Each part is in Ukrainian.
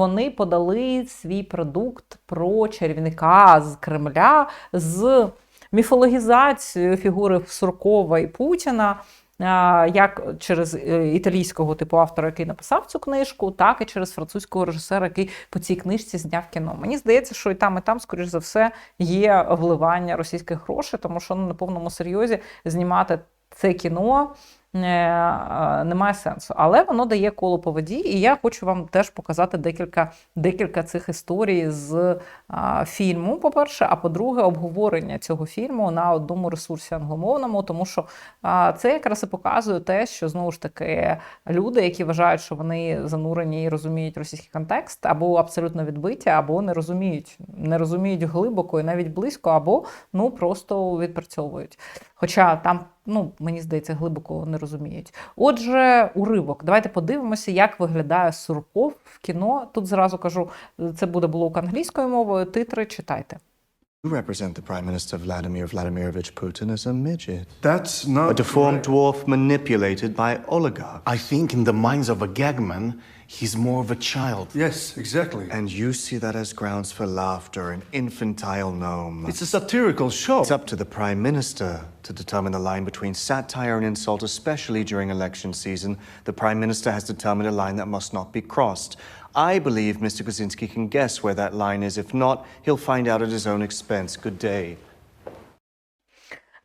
Вони подали свій продукт про чарівника з Кремля з міфологізацією фігури Суркова і Путіна. Як через е, італійського типу автора, який написав цю книжку, так і через французького режисера, який по цій книжці зняв кіно. Мені здається, що і там, і там, скоріш за все, є вливання російських грошей, тому що ну, на повному серйозі знімати це кіно немає сенсу. Але воно дає коло по воді, і я хочу вам теж показати декілька, декілька цих історій з а, фільму, по-перше, а по-друге, обговорення цього фільму на одному ресурсі англомовному, тому що а, це якраз і показує те, що знову ж таки люди, які вважають, що вони занурені і розуміють російський контекст, або абсолютно відбиті, або не розуміють, не розуміють глибоко і навіть близько, або ну просто відпрацьовують. Хоча там, ну мені здається, глибоко не розуміють. Отже, уривок. Давайте подивимося, як виглядає Сурков в кіно. Тут зразу кажу, це буде блок англійською мовою. Титри читайте. You represent the Prime Minister Vladimir Vladimirovich Putin as a midget. That's not A deformed right. dwarf manipulated by oligarchs. I think in the minds of a gagman, he's more of a child. Yes, exactly. And you see that as grounds for laughter, an infantile gnome. It's a satirical show. It's up to the Prime Minister to determine the line between satire and insult, especially during election season. The Prime Minister has determined a line that must not be crossed. I believe Mr. Kaczynski can guess where that line is. If not, he'll find out at his own expense. Good day.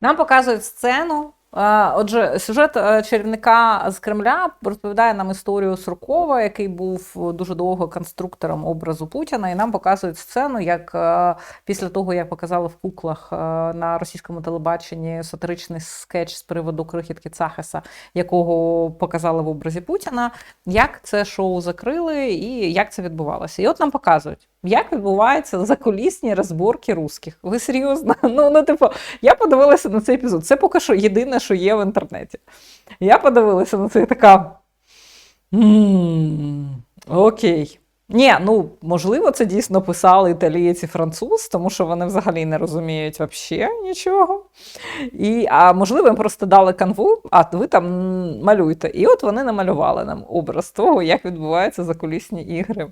Нам показують сцену. Е, Отже, сюжет е, чарівника з Кремля розповідає нам історію Суркова, який був дуже довго конструктором образу Путіна, і нам показують сцену, як е, після того, як показали в куклах е, на російському телебаченні сатиричний скетч з приводу крихітки Цахеса, якого показали в образі Путіна, як це шоу закрили і як це відбувалося. І от нам показують, як відбуваються закулісні розборки русських. Ви серйозно? Ну, ну, типу, я подивилася на цей епізод. Це поки що єдине, що є в інтернеті. Я подивилася на це і така. Окей. Ні, ну можливо, це дійсно писали італієць і француз, тому що вони взагалі не розуміють вообще нічого. І, а можливо, їм просто дали канву, а ви там малюйте. І от вони намалювали нам образ того, як відбуваються закулісні ігри.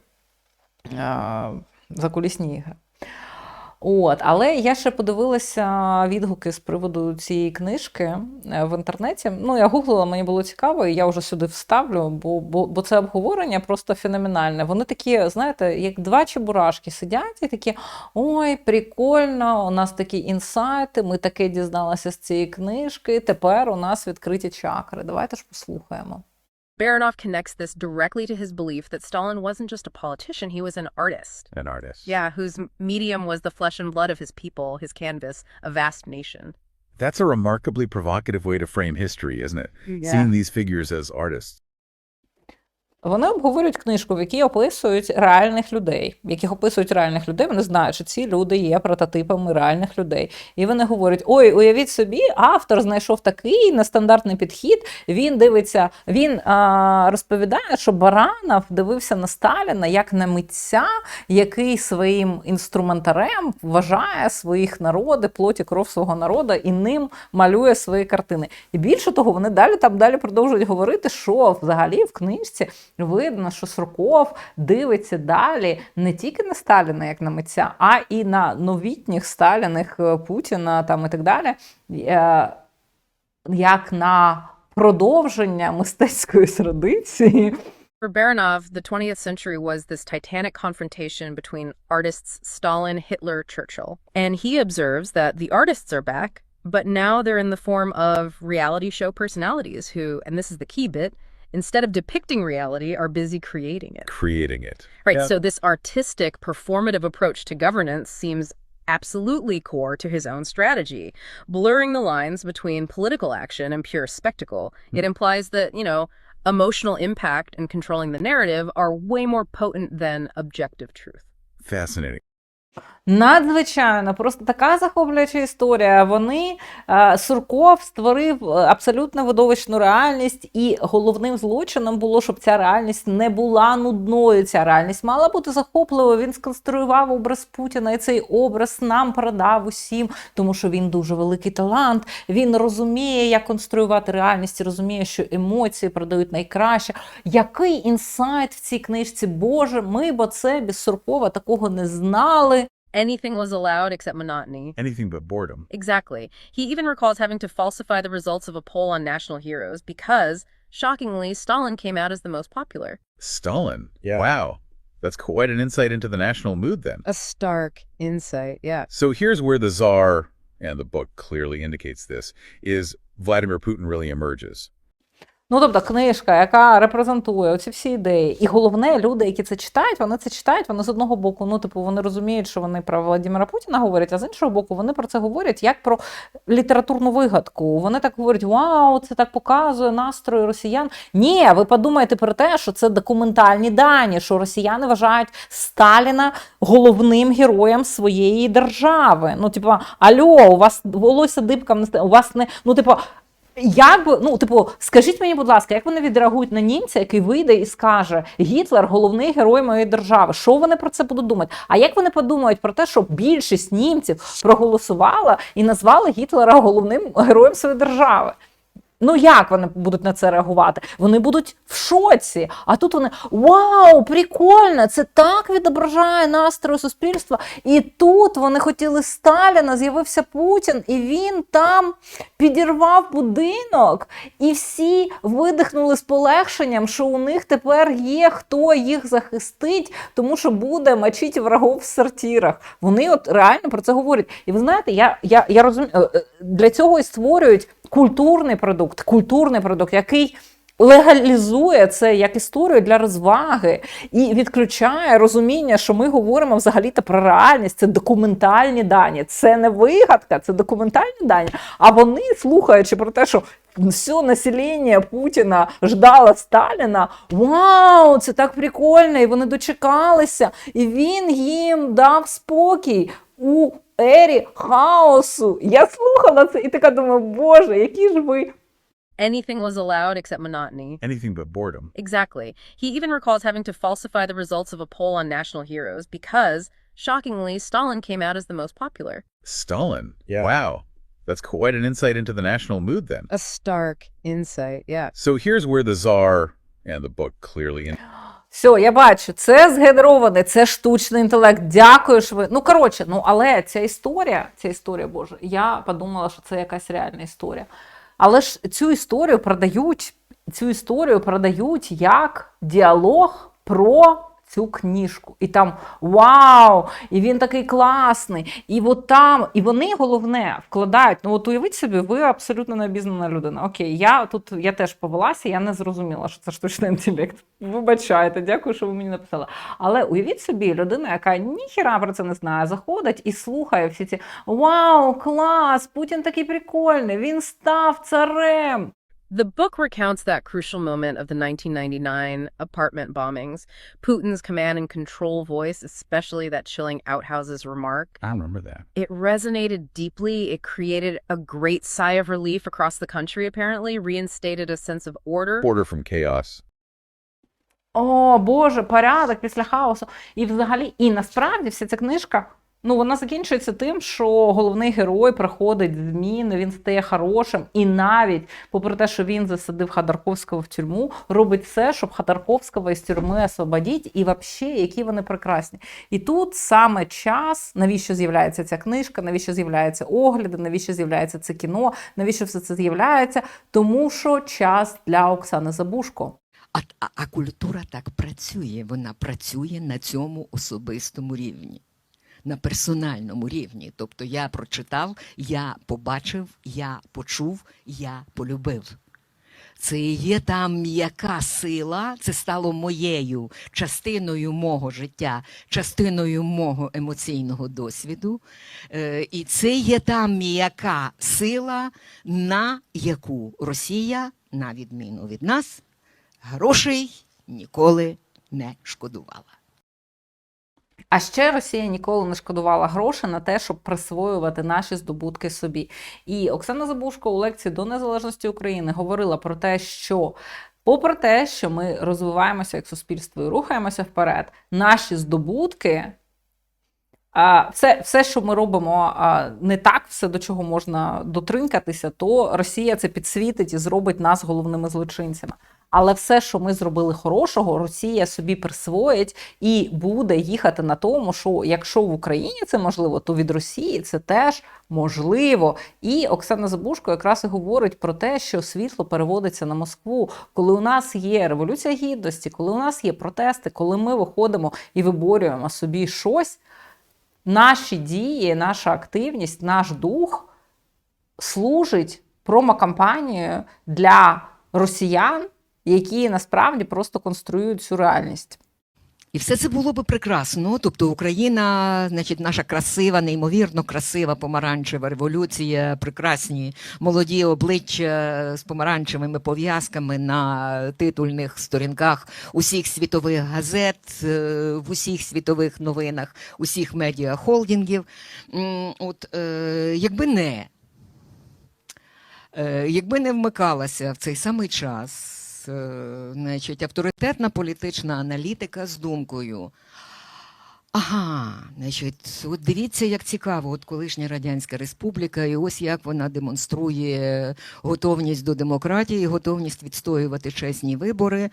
Закулісні ігри. От, але я ще подивилася відгуки з приводу цієї книжки е, в інтернеті. Ну, я гуглила, мені було цікаво, і я вже сюди вставлю, бо, бо, бо це обговорення просто феноменальне. Вони такі, знаєте, як два чебурашки сидять і такі: ой, прикольно, у нас такі інсайти, ми таке дізналися з цієї книжки. Тепер у нас відкриті чакри. Давайте ж послухаємо. Baranov connects this directly to his belief that Stalin wasn't just a politician, he was an artist. An artist. Yeah, whose medium was the flesh and blood of his people, his canvas, a vast nation. That's a remarkably provocative way to frame history, isn't it? Yeah. Seeing these figures as artists. Вони обговорюють книжку, в якій описують реальних людей. В яких описують реальних людей, вони знають, що ці люди є прототипами реальних людей. І вони говорять: ой, уявіть собі, автор знайшов такий нестандартний підхід. Він дивиться, він а, розповідає, що Баранов дивився на Сталіна як на митця, який своїм інструментарем вважає своїх народи, плоті кров свого народу і ним малює свої картини. І більше того, вони далі там далі продовжують говорити, що взагалі в книжці видно, що Сурков дивиться далі не тільки на Сталіна, як на митця, а і на новітніх Сталіних е, Путіна там і так далі, е, як на продовження мистецької традиції. For Baranov, the 20th century was this titanic confrontation between artists Stalin, Hitler, Churchill. And he observes that the artists are back, but now they're in the form of reality show personalities who, and this is the key bit, instead of depicting reality, are busy creating it. Creating it. Right. Yeah. So this artistic, performative approach to governance seems absolutely core to his own strategy, blurring the lines between political action and pure spectacle. Hmm. It implies that, you know, emotional impact and controlling the narrative are way more potent than objective truth. Fascinating. Надзвичайно, просто така захоплююча історія. Вони е, Сурков створив е, абсолютно видовищну реальність, і головним злочином було, щоб ця реальність не була нудною. Ця реальність мала бути захопливою. Він сконструював образ Путіна, і цей образ нам передав усім, тому що він дуже великий талант. Він розуміє, як конструювати реальність, розуміє, що емоції передають найкраще. Який інсайт в цій книжці? Боже, ми бо це без Суркова такого не знали. Anything was allowed except monotony. Anything but boredom. Exactly. He even recalls having to falsify the results of a poll on national heroes because, shockingly, Stalin came out as the most popular. Stalin. Yeah. Wow. That's quite an insight into the national mood then. A stark insight, yeah. So here's where the czar, and the book clearly indicates this, is Vladimir Putin really emerges. Ну, тобто, книжка, яка репрезентує оці всі ідеї. І головне, люди, які це читають, вони це читають, вони з одного боку, ну, типу, вони розуміють, що вони про Володимира Путіна говорять, а з іншого боку, вони про це говорять як про літературну вигадку. Вони так говорять: Вау, це так показує настрої росіян. Ні, ви подумайте про те, що це документальні дані, що росіяни вважають Сталіна головним героєм своєї держави. Ну, типу, альо, у вас волосся дибком не у вас не. Ну, типу, як би, ну, типу, скажіть мені, будь ласка, як вони відреагують на німця, який вийде і скаже Гітлер головний герой моєї держави? Що вони про це будуть думати? А як вони подумають про те, що більшість німців проголосувала і назвали Гітлера головним героєм своєї держави? Ну як вони будуть на це реагувати? Вони будуть в шоці. А тут вони вау, прикольно! Це так відображає настрої суспільства. І тут вони хотіли Сталіна, з'явився Путін, і він там підірвав будинок, і всі видихнули з полегшенням, що у них тепер є хто їх захистить, тому що буде мочити врагов в сортирах. Вони от реально про це говорять. І ви знаєте, я, я, я розумію, е, е, для цього і створюють культурний продукт, культурний продукт, який. Легалізує це як історію для розваги і відключає розуміння, що ми говоримо взагалі-то про реальність. Це документальні дані, це не вигадка, це документальні дані. А вони, слухаючи про те, що все населення Путіна ждало Сталіна, вау, це так прикольно! І вони дочекалися, і він їм дав спокій у ері хаосу. Я слухала це і така думаю, боже, які ж ви. Anything was allowed except monotony. Anything but boredom. Exactly. He even recalls having to falsify the results of a poll on national heroes because, shockingly, Stalin came out as the most popular. Stalin. Wow. That's quite an insight into the national mood then. A stark insight, yeah. So here's where the Tsar, and the book clearly in- Все, я бачу, це згенероване, це штучний інтелект. Дякую, що ви. Ну коротше, ну але ця історія, ця історія Боже, я подумала, що це якась реальна історія. Але ж цю історію продають, цю історію продають як діалог про цю книжку. І там вау! І він такий класний. І от там, і вони головне вкладають. Ну, от уявіть собі, ви абсолютно необізнана людина. Окей, я тут я теж повелася, я не зрозуміла, що це штучний інтелект. Вибачайте, дякую, що ви мені написали. Але уявіть собі, людина, яка ніхіра про це не знає, заходить і слухає всі ці Вау, клас! Путін такий прикольний, він став царем. The book recounts that crucial moment of the 1999 apartment bombings. Putin's command and control voice, especially that chilling outhouses remark, I remember that. it resonated deeply. It created a great sigh of relief across the country, apparently, reinstated a sense of order. Border from chaos. О, Боже, порядок після хаосу. І взагалі, і насправді вся ця книжка. Ну, вона закінчується тим, що головний герой проходить зміни, він стає хорошим, і навіть, попри те, що він засадив Ходорковського в тюрму, робить все, щоб Ходорковського із тюрми освободити, і взагалі, які вони прекрасні. І тут саме час, навіщо з'являється ця книжка, навіщо з'являються огляди, навіщо з'являється це кіно, навіщо все це з'являється? Тому що час для Оксани Забушко. А, а, а культура так працює. Вона працює на цьому особистому рівні, на персональному рівні. Тобто я прочитав, я побачив, я почув, я полюбив. Це є та м'яка сила, це стало моєю частиною мого життя, частиною мого емоційного досвіду. Е, і це є та м'яка сила, на яку Росія, на відміну від нас, грошей ніколи не шкодувала. А ще Росія ніколи не шкодувала грошей на те, щоб присвоювати наші здобутки собі. І Оксана Забушко у лекції до незалежності України говорила про те, що. Попри те, що ми розвиваємося як суспільство і рухаємося вперед, наші здобутки, все, все, що ми робимо не так, все до чого можна дотринкатися, то Росія це підсвітить і зробить нас головними злочинцями. Але все, що ми зробили хорошого, Росія собі присвоїть і буде їхати на тому, що якщо в Україні це можливо, то від Росії це теж можливо. І Оксана Забушко якраз і говорить про те, що світло переводиться на Москву, коли у нас є революція гідності, коли у нас є протести, коли ми виходимо і виборюємо собі щось. Наші дії, наша активність, наш дух служить промокампанією для росіян, які насправді просто конструюють цю реальність. І все це було би прекрасно. Тобто Україна, значить, наша красива, неймовірно красива помаранчева революція, прекрасні молоді обличчя з помаранчевими пов'язками на титульних сторінках усіх світових газет, е, в усіх світових новинах, усіх медіахолдингів. От е, якби не, е, якби не вмикалася в цей самий час е, значить, авторитетна політична аналітика з думкою. Ага, значить, от дивіться, як цікаво, от колишня Радянська Республіка, і ось як вона демонструє готовність до демократії, готовність відстоювати чесні вибори.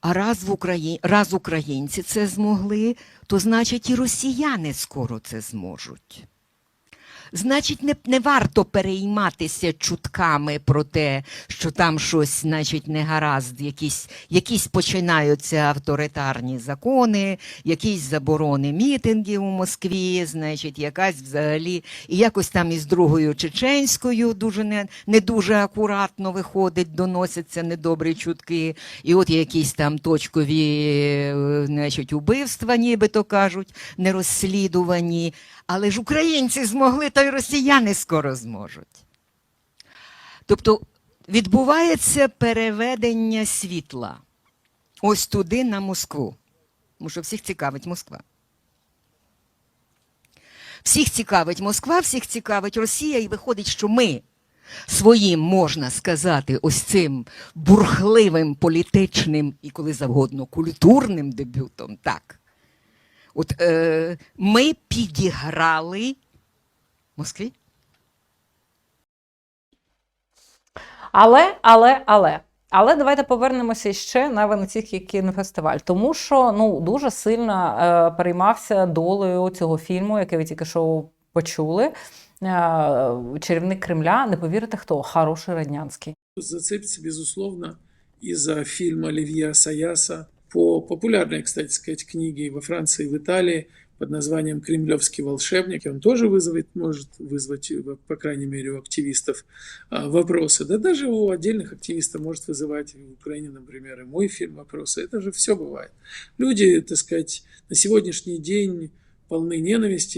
А раз в Україні, раз українці це змогли, то значить і росіяни скоро це зможуть. Значить, не, не варто перейматися чутками про те, що там щось, значить, не гаразд, якісь, якісь починаються авторитарні закони, якісь заборони мітингів у Москві, значить, якась взагалі, і якось там із другою чеченською дуже не, не дуже акуратно виходить, доносяться недобрі чутки, і от якісь там точкові, е, значить, убивства, нібито кажуть, не розслідувані. Але ж українці змогли, то й росіяни скоро зможуть. Тобто відбувається переведення світла ось туди на Москву. Тому що всіх цікавить Москва. Всіх цікавить Москва, всіх цікавить Росія, і виходить, що ми своїм, можна сказати, ось цим бурхливим політичним і коли завгодно культурним дебютом, так. От е, ми підіграли Москві. Але, але, але. Але давайте повернемося ще на Венеційський кінофестиваль, тому що ну дуже сильно е, переймався долею цього фільму, який ви тільки що почули. Е, Чарівник Кремля, не повірите хто? Хороший Раднянський. зацепится, безусловно, из-за фильма Оливье Саяса по популярной, кстати сказать, книге во Франции и в Италии под названием «Кремлевский волшебник». Он тоже вызовет, может вызвать, э, по крайней мере, у активистов а, вопросы. Да даже у отдельных активистов может вызывать в Украине, например, и мой фильм вопросы. Это же все бывает. Люди, так сказать, на сегодняшний день полны ненависти,